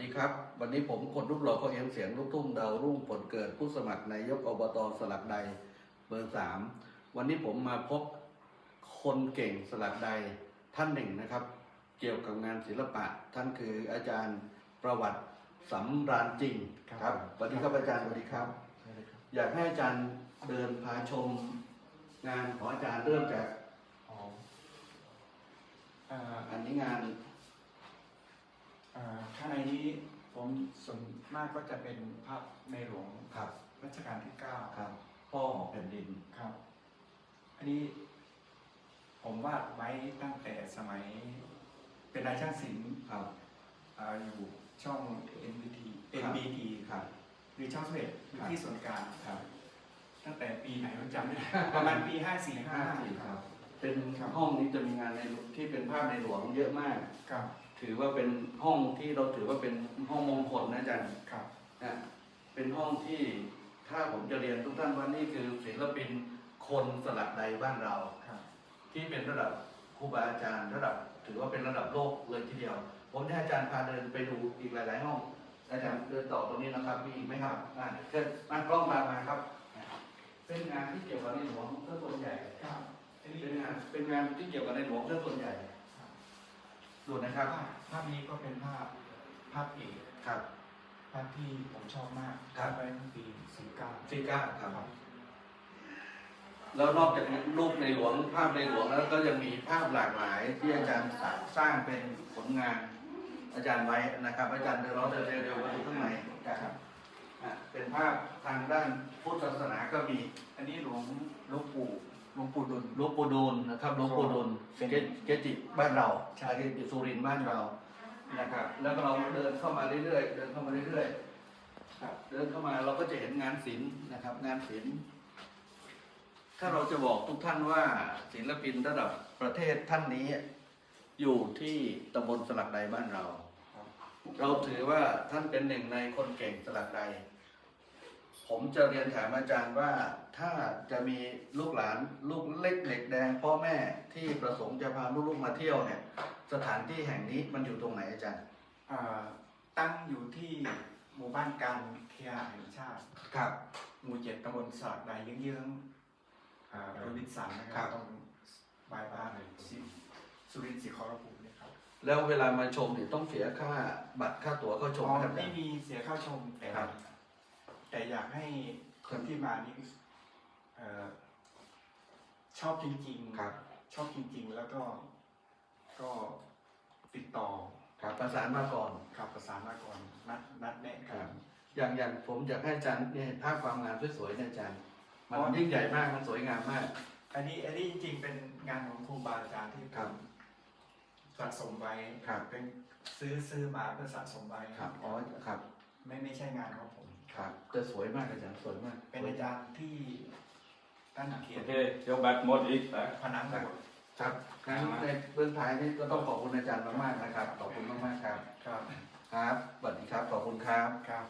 ดีครับ วันนี้ผมคนรูปหล่อก็เอ็มเสียงลูกทุ่งดาวรุ่งผลเกิดผู้สมัครนายกอบตสลักใดเบอร์สามวันนี้ผมมาพบคนเก่งสลักใดท่านหนึ่งนะครับ เกี่ยวกับงานศิลปะ ท่านคืออาจารย์ประวัติสำราญจริงครับสวัสดีครับอาจารย์สวัสดีครับใช่เลยครับอยากให้อาจารย์เดินพาชมงานของอาจารย์เริ่มจากอ๋ออ่าอันนี้งานอ่า ข้างในนี้ผมส่วนมากก็จะเป็นภาพในหลวงครับรัชกาลที่เก้าครับพ่อของแผ่นดินครับ อันนี้ผมวาดไว้ตั้งแต่สมัยเป็นนายช่างศิลป์ครับอ่าอยู่ช่อง NBT ครับ NBT ครับหรือช่องสเวตอยู่ครับที่ส่วนกลางครับ ตั้งแต่ปีไหนผมจำไม่ได้ประมาณปีห้าสี่ห้าห้าสี่ครับ เป็นครับห้องนี้จะมีงานในที่เป็นภาพในหลวงเยอะมากครับ ถือว่าเป็นห้องที่เราถือว่าเป็นห้องมงคลนะอาจารย์ครับนะเป็นห้องที่ถ้าผมจะเรียนทุกท่านว่านี่คือศิลปินคนสลักใดบ้านเราครับที่เป็นระดับครูบาอาจารย์ระดับ ถือว่าเป็นระดับโลกเลยทีเดียว ผมจะให้อาจารย์พาเดินไปดูอีกหลาย ๆ ห้อง อาจารย์เดินต่อตรงนี้นะครับมีอีกไหมครับอ่าเชิญมากล้องตามมาครับ เป็นงานที่เกี่ยวกับในหลวงซะส่วนใหญ่ครับอันนี้เป็นงานเป็นงานที่เกี่ยวกับในหลวงซะส่วนใหญ่ดู นะครับภาพภาพนี้ก็เป็นภาพภาพเอกครับ ภาพที่ผมชอบมากครับ ไปตั้งปีสี่เก้าซีก้าครับแล้วนอกจากรูปในหลวงภาพในหลวงแล้วก็ยังมีภาพหลากหลาย ที่อาจารย์สร้างเป็นผลงาน อาจารย์ไว้นะครับ อาจารย์เดี๋ยวเราเดินเร็วๆมาดูข้างในนะครับอะเป็นภาพทางด้านพุทธศาสนาก็มี อันนี้หลวงหลวงปู่หลวงปู่ดุล หลวงปู่ดูลนะครับหลวงปู่ดูลเป็นเกเกจิบ้านเราใช่เกจิสุรินทร์บ้านเรานะครับ แล้วก็เราเดินเข้ามาเรื่อยๆเดินเข้ามาเรื่อยๆครับ เดินเข้ามาเราก็จะเห็นงานศิลป์นะครับ งานศิลป์ถ้าเราจะบอกทุกท่านว่าศิลปินระดับประเทศท่านนี้ อยู่ที่ตำบลสลักใดบ้านเราครับเราถือว่าท่านเป็นหนึ่งในคนเก่งสลักใด ผมจะเรียนถามอาจารย์ว่าถ้าจะมีลูกหลานลูกเล็กเหล็กแดงพ่อแม่ที่ประสงค์จะพาลูกๆมาเที่ยวเนี่ย สถานที่แห่งนี้มันอยู่ตรงไหนอาจารย์อ่าตั้งอยู่ที่หมู่บ้านการเคหะแห่งชาติครับหมู่เจ็ดตำบลสาดใดเยื้องๆอ่าโรบินสันนะคครัรับบตรงบายบ้านสิสุรินทร์สีขอรภูมินะครับแล้วเวลามาชมเนี่ยต้องเสียค่าบัตรค่าตั๋วเข้าชมอ๋อไหมครับอาจาไม่รย์มีเสียค่าชมแต่ครับ แต่อยากให้คนที่มานี่เอ่อชอบจริงๆครับ ชอบจริง ๆ แล้วก็ก็ติดต่อครับประสานมาก่อนกับประสานมาก่อนนัดนัดแนะคกัรับนอย่างอย่างผมอยากให้อาจารย์เนี่ยเห็นภาพความงามสวยๆเนี่ยอาจารย์มันอ๋อยิ่งใหญ่มากมันสวยงามมาก อันนี้อันนี้จริงๆเป็นงานของครูบาอาจารย์ที่ครับสะสมไว้ครับเป็นซื้อซื้อมาเพื่อสะสมไว้ครับอ๋อครับ ไม่ไม่ใช่งานของผมครับ จะสวยมากอาจารย์สวยมากเป็นอาจารย์ที่ท่านเขียโอนเคเดี๋ยวแบตหมดอีกนะผนังโบสถ์ครับงั้นในเบื้องท้ายนี่ก็ต้องขอบคุณอาจารย์มากๆนะครับ ขอบคุณมากๆครับ ครับ ครับสวัสดีครับ ขอบคุณครับ ครับ